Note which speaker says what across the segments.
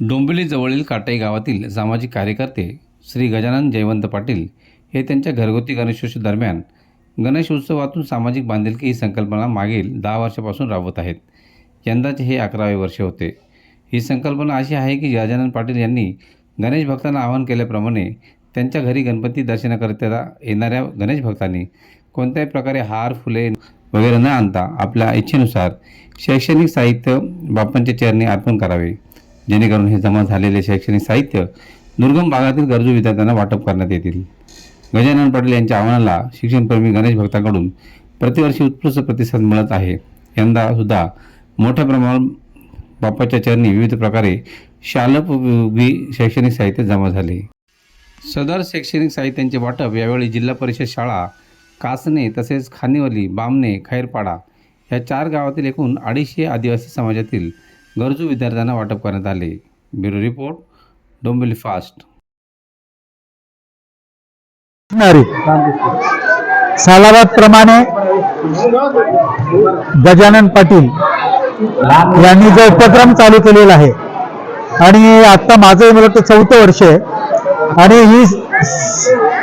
Speaker 1: डोंबिवलीजवळील काटाई गावातील सामाजिक कार्यकर्ते श्री गजानन जयवंत पाटील हे त्यांच्या घरगुती गणेशोत्सव दरम्यान गणेश उत्सवातून सामाजिक बांधिलकी ही संकल्पना मागील दहा वर्षापासून राबवत आहेत. यंदाचे हे अकरावे वर्ष होते. ही संकल्पना अशी आहे की गजानन पाटील यांनी गणेश भक्तांना आवाहन केल्याप्रमाणे त्यांच्या घरी गणपती दर्शनाकरिता येणाऱ्या गणेश भक्तांनी कोणत्याही प्रकारे हार फुले वगैरे न आणता आपल्या इच्छेनुसार शैक्षणिक साहित्य बाप्पांच्या चरणी अर्पण करावे. जेणेकरून हे जमा झालेले शैक्षणिक साहित्य दुर्गम भागातील गरजू विद्यार्थ्यांना वाटप करण्यात येतील. गजानन पाटील यांच्या आव्हानाला शिक्षणप्रेमी गणेश भक्ताकडून प्रतिवर्षी उत्कृष्ट प्रतिसाद मिळत आहे. यंदा सुद्धा मोठ्या प्रमाणात बाप्पाच्या चरणी विविध प्रकारे शालोपयोगी शैक्षणिक साहित्य जमा झाले. सदर शैक्षणिक साहित्यांचे वाटप यावेळी जिल्हा परिषद शाळा कासने तसेच खानिवली बामणे खैरपाडा या चार गावातील एकूण अडीचशे आदिवासी समाजातील गरजू विद्यार्थ्यांना वाटप करण्यात आले. Bureau report Dombivli fast.
Speaker 2: सालाबाद प्रमाणे गजानन पाटील यांनी जो उपक्रम चालू केलेला आहे आणि आता माझं मला वाटतं चौथं वर्ष आहे आणि ही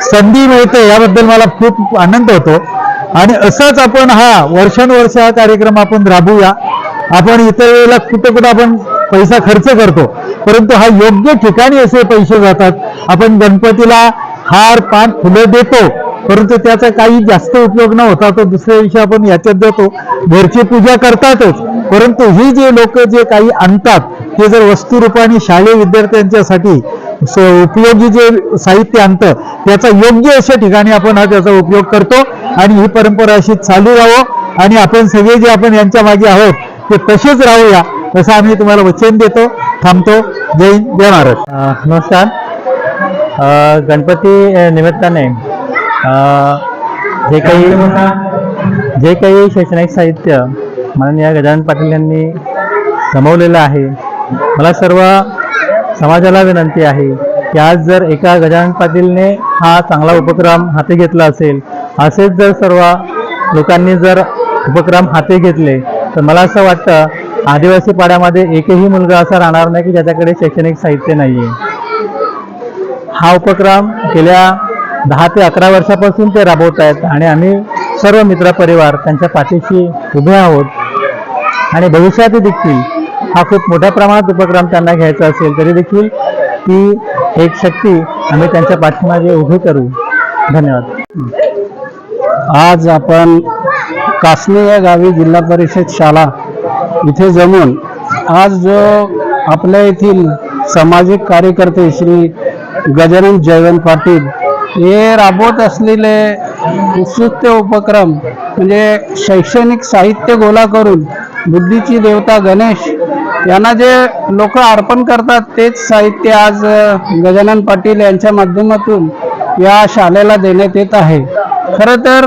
Speaker 2: संधी मिळते याबद्दल मला खूप आनंद होतो. आणि असंच आपण हा वर्षानुवर्ष हा कार्यक्रम आपण राबवूया. आपण इतर वेळेला कुठं कुठं आपण पैसा खर्च करतो. परंतु हा योग्य ठिकाणी असे पैसे जातात. आपण गणपतीला हार पान फुलं देतो. परंतु त्याचा काही जास्त उपयोग न होता तो दुसऱ्या दिवशी आपण याच्यात देतो. घरची पूजा करतातच. परंतु ही जे लोक जे काही आणतात ते जर वस्तुरूपाने शालेय विद्यार्थ्यांच्यासाठी स- उपयोगी जे साहित्य आणतं त्याचा योग्य अशा ठिकाणी आपण हा त्याचा उपयोग करतो. आणि ही परंपरा अशी चालू राहावं आणि आपण सगळे जे आपण यांच्या मागे आहोत ते तसेच राहूया. तसं आम्ही तुम्हाला वचन देतो थांबतो. जय हिंद, जय महाराज
Speaker 3: नमस्कार. गणपती निमित्ताने जे काही जे काही शैक्षणिक साहित्य माननीय गजानन पाटील यांनी जमवलेलं आहे मला सर्व समाजाला विनंती आहे की आज जर एका गजानन पाटीलने हा चांगला उपक्रम हाती घेतला असेल असेच जर सर्व लोकांनी जर उपक्रम हाती घेतले तर मला असं वाटतं आदिवासी पाड्यामध्ये एकही मुलगा असा राहणार नाही की ज्याच्याकडे शैक्षणिक साहित्य नाही आहे हा उपक्रम गेल्या दहा ते अकरा वर्षापासून ते राबवत आहेत आणि आम्ही सर्व मित्रपरिवार त्यांच्या पाठीशी उभे आहोत. आणि भविष्यात देखील हा खूप मोठ्या प्रमाणात उपक्रम त्यांना घ्यायचा असेल तरी देखील ती एक शक्ती आम्ही त्यांच्या पाठीमागे उभी करू. धन्यवाद.
Speaker 2: आज आपण कासने या गावी जिल्हा परिषद शाळा इथे जमून आज जो आपल्या येथील सामाजिक कार्यकर्ते श्री गजानन जयवंत पाटील हे राबवत असलेले उत्सुक उपक्रम म्हणजे शैक्षणिक साहित्य गोळा करून बुद्धीची देवता गणेश यांना जे लोक अर्पण करतात तेच साहित्य आज गजानन पाटील यांच्या माध्यमातून या शाळेला देण्यात येत आहे. खरं तर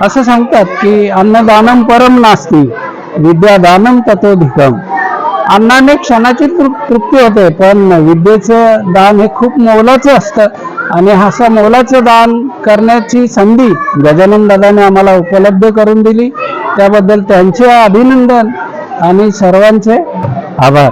Speaker 2: असं सांगतात की अन्नदानम परम नास्ती विद्यादानम तत्वधिकम अन्नाने क्षणाची तृ- तृप्ती होते पण विद्येचं दान हे खूप मोलाचं असतं आणि असं मोलाचं दान करण्याची संधी गजानन दादाने आम्हाला उपलब्ध करून दिली. त्याबद्दल त्यांचे अभिनंदन आणि सर्वांचे आभार.